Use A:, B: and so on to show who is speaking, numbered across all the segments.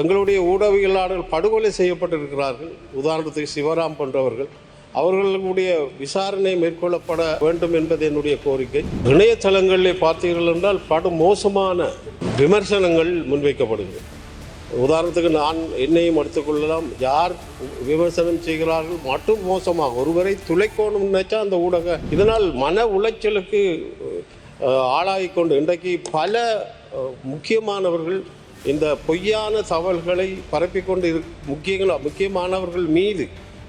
A: எங்களுடைய ஊடகவியலாளர்கள் படுகொலை செய்யப்பட்டிருக்கிறார்கள். உதாரணத்துக்கு சிவராம் போன்றவர்கள். அவர்களுடைய விசாரணை மேற்கொள்ளப்பட வேண்டும் என்பது என்னுடைய கோரிக்கை. இணையதளங்களில் பார்த்தீர்கள் என்றால் படு மோசமான விமர்சனங்கள் முன்வைக்கப்படுகிறது. உதாரணத்துக்கு நான் என்னையும் எடுத்துக்கொள்ளலாம் யார் விமர்சனம் செய்கிறார்கள்? மட்டும் மோசமாக. ஒருவரை துளைக்கோணும் நினைச்சா அந்த ஊடக. இதனால் மன உளைச்சலுக்கு ஆளாகி கொண்டு இன்றைக்கு பல முக்கியமானவர்கள் இந்த பொய்யான தகவல்களை பரப்பிக்கொண்டு இரு முக்கிய முக்கியமானவர்கள் மீது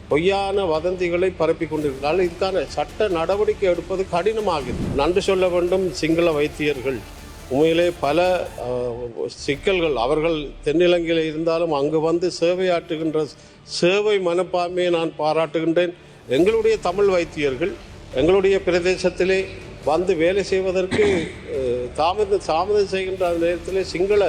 A: பொய்யான வதந்திகளை பரப்பி கொண்டிருக்கிறார்கள் இதுக்கான சட்ட நடவடிக்கை எடுப்பது கடினமாகுது நன்றி சொல்ல வேண்டும் சிங்கள வைத்தியர்கள். உண்மையிலே பல சிக்கல்கள் அவர்கள் தென்னிலங்கையில் இருந்தாலும் அங்கு வந்து சேவையாற்றுகின்ற சேவை மனப்பான்மையை நான் பாராட்டுகின்றேன். எங்களுடைய தமிழ் வைத்தியர்கள் எங்களுடைய பிரதேசத்திலே வந்து வேலை செய்வதற்கு தாமதம் தாமதம் செய்கின்ற அந்த சிங்கள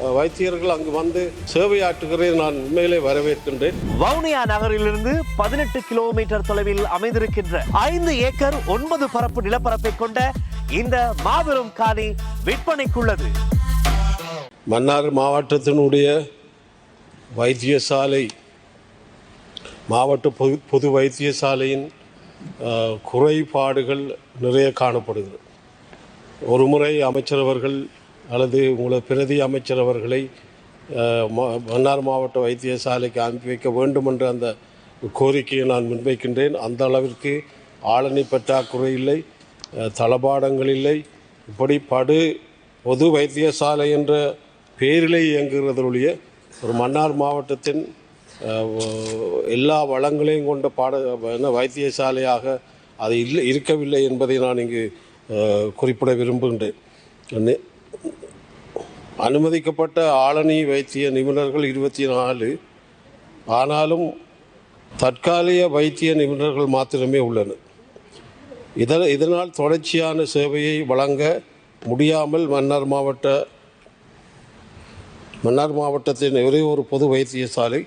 A: வைத்தியர்கள் அங்கு வந்து சேவையாற்றுகிறதை நான் உண்மையிலே வரவேற்கின்றேன்.
B: வவுனியா நகரிலிருந்து பதினெட்டு கிலோமீட்டர் தொலைவில் அமைந்திருக்கின்ற ஐந்து ஏக்கர் ஒன்பது பரப்பு நிலப்பரப்பை கொண்ட இந்த மாபெரும் காணி விற்பனைக்குள்ளது.
A: மன்னார் மாவட்டத்தினுடைய வைத்தியசாலை மாவட்ட பொது பொது வைத்தியசாலையின் குறைபாடுகள் நிறைய காணப்படுகிறது. ஒரு முறை அமைச்சர் அவர்கள் அல்லது உங்களது பிரதி அமைச்சர் அவர்களை ம- மன்னார் மாவட்ட வைத்தியசாலைக்கு அனுப்பி வைக்க வேண்டும் என்ற அந்த கோரிக்கையை நான் முன்வைக்கின்றேன். அந்த அளவிற்கு ஆளணி பற்றாக்குறை இல்லை தளபாடங்கள் இல்லை. இப்படி படு பொது வைத்தியசாலை என்ற பேரிலே இயங்குகிறதுடைய ஒரு மன்னார் மாவட்டத்தின் எல்லா வளங்களையும் கொண்ட பாட என்ன வைத்தியசாலையாக அது இல்லை இருக்கவில்லை என்பதை நான் இங்கு குறிப்பிட விரும்புகின்றேன். அனுமதிக்கப்பட்ட ஆளணி வைத்திய நிபுணர்கள் இருபத்தி நாலு. ஆனாலும் தற்காலிக வைத்திய நிபுணர்கள் மாத்திரமே உள்ளனர். இதன் இதனால் தொடர்ச்சியான சேவையை வழங்க முடியாமல் மன்னார் மாவட்ட மன்னார் மாவட்டத்தின் ஒரே ஒரு பொது வைத்தியசாலை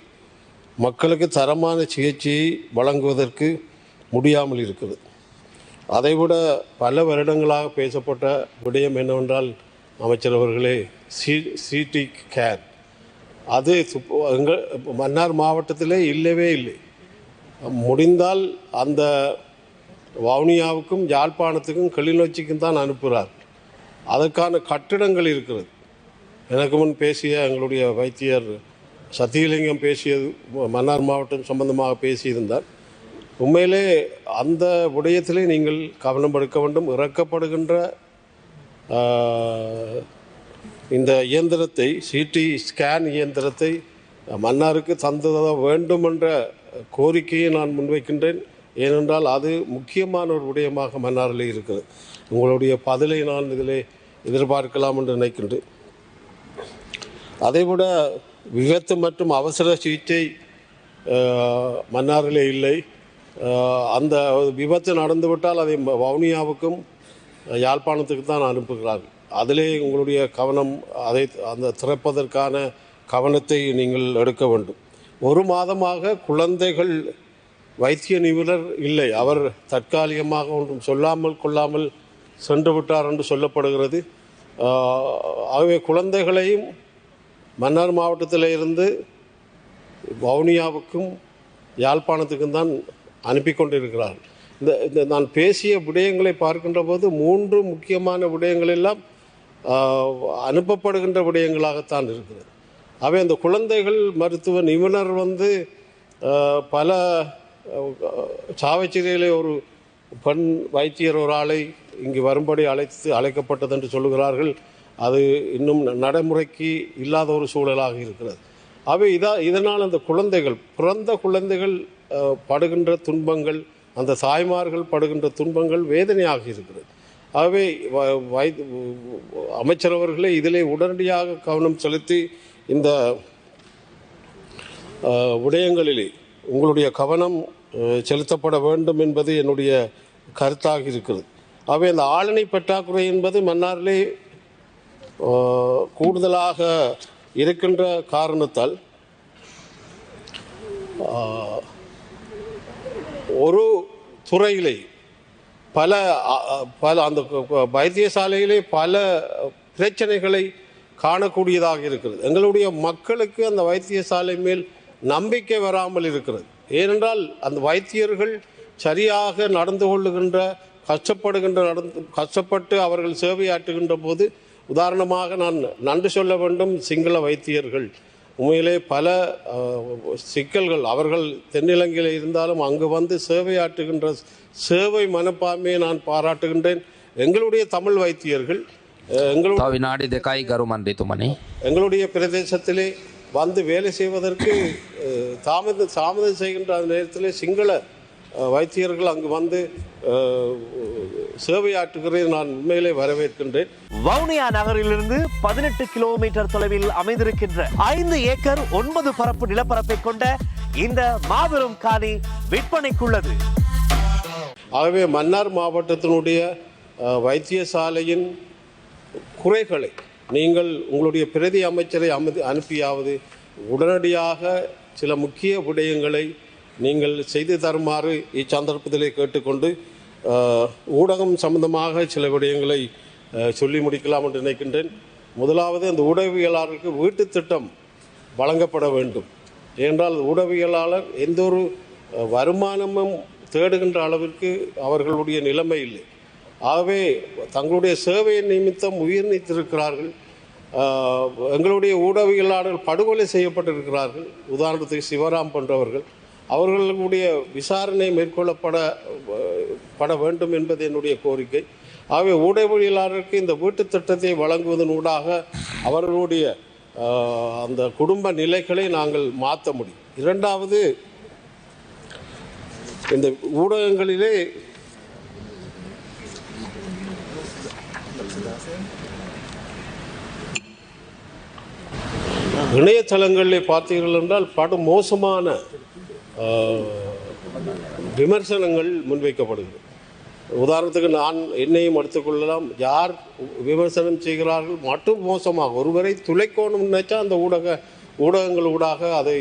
A: மக்களுக்கு தரமான சிகிச்சையை வழங்குவதற்கு முடியாமல் இருக்கிறது. அதைவிட பல வருடங்களாக பேசப்பட்ட விடயம் என்னவென்றால் அமைச்சர் அவர்களே சி சிடி கேர். அது எங்கள் மன்னார் மாவட்டத்திலே இல்லவே இல்லை. முடிந்தால் அந்த வவுனியாவுக்கும் யாழ்ப்பாணத்துக்கும் கிளிநொச்சிக்கும் தான் அனுப்புகிறார். அதற்கான கட்டிடங்கள் இருக்கிறது. எனக்கு முன் பேசிய எங்களுடைய வைத்தியர் சத்தியலிங்கம் பேசியது மன்னார் மாவட்டம் சம்பந்தமாக பேசியிருந்தார். உண்மையிலே அந்த விடயத்திலே நீங்கள் கவனம் எடுக்க வேண்டும். இறக்கப்படுகின்ற இந்த இயந்திரத்தை சிடி ஸ்கேன் இயந்திரத்தை மன்னாருக்கு தந்தத வேண்டும் என்ற கோரிக்கையை நான் முன்வைக்கின்றேன். ஏனென்றால் அது முக்கியமான ஒரு விடயமாக மன்னாரில் இருக்கிறது உங்களுடைய பதிலை நான் இதில் எதிர்பார்க்கலாம் என்று நினைக்கின்றேன். அதைவிட விபத்து மற்றும் அவசர சிகிச்சை மன்னாரிலே இல்லை. அந்த விபத்து நடந்துவிட்டால் அதை வவுனியாவுக்கும் யாழ்ப்பாணத்துக்கு தான் அனுப்புகிறார்கள். அதிலே உங்களுடைய கவனம் அதை அந்த திறப்பதற்கான கவனத்தை நீங்கள் எடுக்க வேண்டும். ஒரு மாதமாக குழந்தைகள் வைத்திய நிபுணர் இல்லை. அவர் தற்காலிகமாக ஒன்றும் சொல்லாமல் கொள்ளாமல் சென்று விட்டார் என்று சொல்லப்படுகிறது. ஆகவே குழந்தைகளையும் மன்னார் மாவட்டத்தில் இருந்து வவுனியாவுக்கும் யாழ்ப்பாணத்துக்கும் தான் அனுப்பி கொண்டிருக்கிறார்கள். இந்த இந்த நான் பேசிய விடயங்களை பார்க்கின்ற போது மூன்று முக்கியமான விடயங்கள் எல்லாம் அனுப்பப்படுகின்ற விடயங்களாகத்தான் இருக்கிறது. அவை அந்த குழந்தைகள் மருத்துவ நிபுணர் வந்து பல சாவச்சேரியிலே ஒரு பெண் வைத்தியர் ஒரு ஆளை இங்கு வரும்படி அழைத்து அழைக்கப்பட்டது என்று சொல்லுகிறார்கள். அது இன்னும் நடைமுறைக்கு இல்லாத ஒரு சூழலாக இருக்கிறது. அவை இதா இதனால் அந்த குழந்தைகள் பிறந்த குழந்தைகள் படுகின்ற துன்பங்கள் அந்த தாய்மார்கள் படுகின்ற துன்பங்கள் வேதனையாக இருக்கிறது. ஆகவே வ- அமைச்சர் அவர்களே இதிலே உடனடியாக கவனம் செலுத்தி இந்த விடயங்களிலே உங்களுடைய கவனம் செலுத்தப்பட வேண்டும் என்பது என்னுடைய கருத்தாக இருக்கிறது. ஆகவே இந்த ஆளணை பற்றாக்குறை என்பது மன்னாரிலே கூடுதலாக இருக்கின்ற காரணத்தால் ஒரு துறையிலே பல பல அந்த வைத்தியசாலையிலே பல பிரச்சனைகளை காணக்கூடியதாக இருக்கிறது. எங்களுடைய மக்களுக்கு அந்த வைத்தியசாலை மேல் நம்பிக்கை வராமல் இருக்கிறது. ஏனென்றால் அந்த வைத்தியர்கள் சரியாக நடந்து கொள்ளுகின்ற கஷ்டப்படுகின்ற நடந்து கஷ்டப்பட்டு அவர்கள் சேவையாற்றுகின்ற போது உதாரணமாக நான் நன்றி சொல்ல வேண்டும் சிங்கள வைத்தியர்கள். உண்மையிலே பல சிக்கல்கள் அவர்கள் தென்னிலங்கையில் இருந்தாலும் அங்கு வந்து சேவையாற்றுகின்ற சேவை மனப்பான்மையை நான் பாராட்டுகின்றேன். எங்களுடைய தமிழ் வைத்தியர்கள் எங்களுடைய எங்களுடைய பிரதேசத்திலே வந்து வேலை செய்வதற்கு தாமதம் தாமதம் செய்கின்ற அந்த நேரத்தில் சிங்கள வைத்தியர்கள் அங்கு வந்து சேவையாற்றுகிறதை நான் உண்மையிலே வரவேற்கின்றேன்.
B: வவுனியா நகரிலிருந்து பதினெட்டு கிலோமீட்டர் தொலைவில் அமைந்திருக்கின்ற ஐந்து ஏக்கர் ஒன்பது பரப்பு நிலப்பரப்பை கொண்ட இந்த மாபெரும் காணி விற்பனைக்குள்ளது.
A: ஆகவே மன்னார் மாவட்டத்தினுடைய வைத்தியசாலையின் குறைகளை நீங்கள் உங்களுடைய பிரதி அமைச்சரை அமது அனுப்பியாவது உடனடியாக சில முக்கிய விடயங்களை நீங்கள் செய்து தருமாறு இச்சந்தர்ப்பத்திலே கேட்டுக்கொண்டு ஊடகம் சம்பந்தமாக சில விடயங்களை சொல்லி முடிக்கலாம் என்று நினைக்கின்றேன். முதலாவது அந்த ஊடகவியலாளருக்கு வீட்டுத் திட்டம் வழங்கப்பட வேண்டும். ஏனென்றால் ஊடகவியலாளர் எந்த ஒரு வருமானமும் தேடுகின்ற அளவிற்கு அவர்களுடைய நிலைமை இல்லை. ஆகவே தங்களுடைய சேவையின் நிமித்தம் உயிர் நீத்திருக்கிறார்கள் எங்களுடைய ஊடகவியலாளர்கள் படுகொலை செய்யப்பட்டிருக்கிறார்கள். உதாரணத்துக்கு சிவராம் போன்றவர்கள். அவர்களுடைய விசாரணை மேற்கொள்ளப்பட பட வேண்டும் என்பது என்னுடைய கோரிக்கை. ஆகவே ஊடகவியலாளருக்கு இந்த வீட்டுத் திட்டத்தை வழங்குவதன் ஊடாக அவர்களுடைய அந்த குடும்ப நிலைகளை நாங்கள் மாற்ற முடியும். இரண்டாவது இந்த ஊடகங்களிலே இணையதளங்களில் பார்த்தீர்கள் என்றால் படு மோசமான விமர்சனங்கள் முன்வைக்கப்படுகிறது. உதாரணத்துக்கு நான் என்னையும் எடுத்துக்கொள்ளலாம். யார் விமர்சனம் செய்கிறார்கள் மட்டும் மோசமாக. ஒருவரை துளைக்கோணும் நினைச்சா அந்த ஊடக ஊடகங்கள் ஊடாக அதை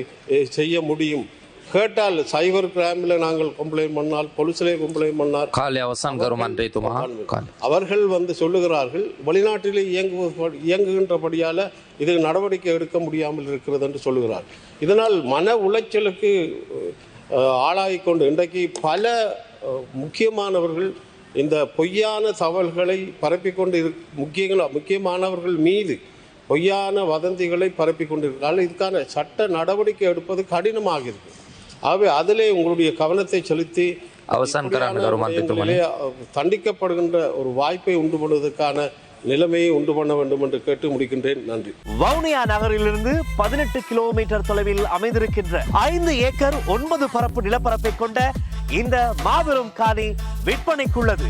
A: செய்ய முடியும். கேட்டால் சைபர் கிராமில் நாங்கள் கம்ப்ளைண்ட் பண்ணால் போலீஸ்ல கம்ப்ளைண்ட்
C: பண்ணார் காலை அவசான் கருமன்றே
A: அவர்கள் வந்து சொல்லுகிறார்கள் வெளிநாட்டிலே இயங்கு இயங்குகின்றபடியால் இது நடவடிக்கை எடுக்க முடியாமல் இருக்கிறது என்று சொல்லுகிறார் இதனால் மன உளைச்சலுக்கு ஆளாகி கொண்டு இன்றைக்கு பல முக்கியமானவர்கள் இந்த பொய்யான தகவல்களை பரப்பிக்கொண்டு இரு முக்கியங்களா முக்கியமானவர்கள் மீது பொய்யான வதந்திகளை பரப்பி கொண்டிருக்கிறார்கள் இதுக்கான சட்ட நடவடிக்கை எடுப்பது கடினமாக இருக்குது ஆகவே அதிலே உங்களுடைய கவனத்தை செலுத்தி தண்டிக்கப்படுகின்ற ஒரு வாய்ப்பை உண்டு பண்ணுவதற்கான நிலைமையை உண்டு பண்ண வேண்டும் என்று கேட்டு முடிக்கின்றேன். நன்றி.
B: வவுனியா நகரிலிருந்து பதினெட்டு கிலோமீட்டர் தொலைவில் அமைந்திருக்கின்ற ஐந்து ஏக்கர் ஒன்பது பரப்பு நிலப்பரப்பை கொண்ட இந்த மாபெரும் காணி விற்பனைக்குள்ளது.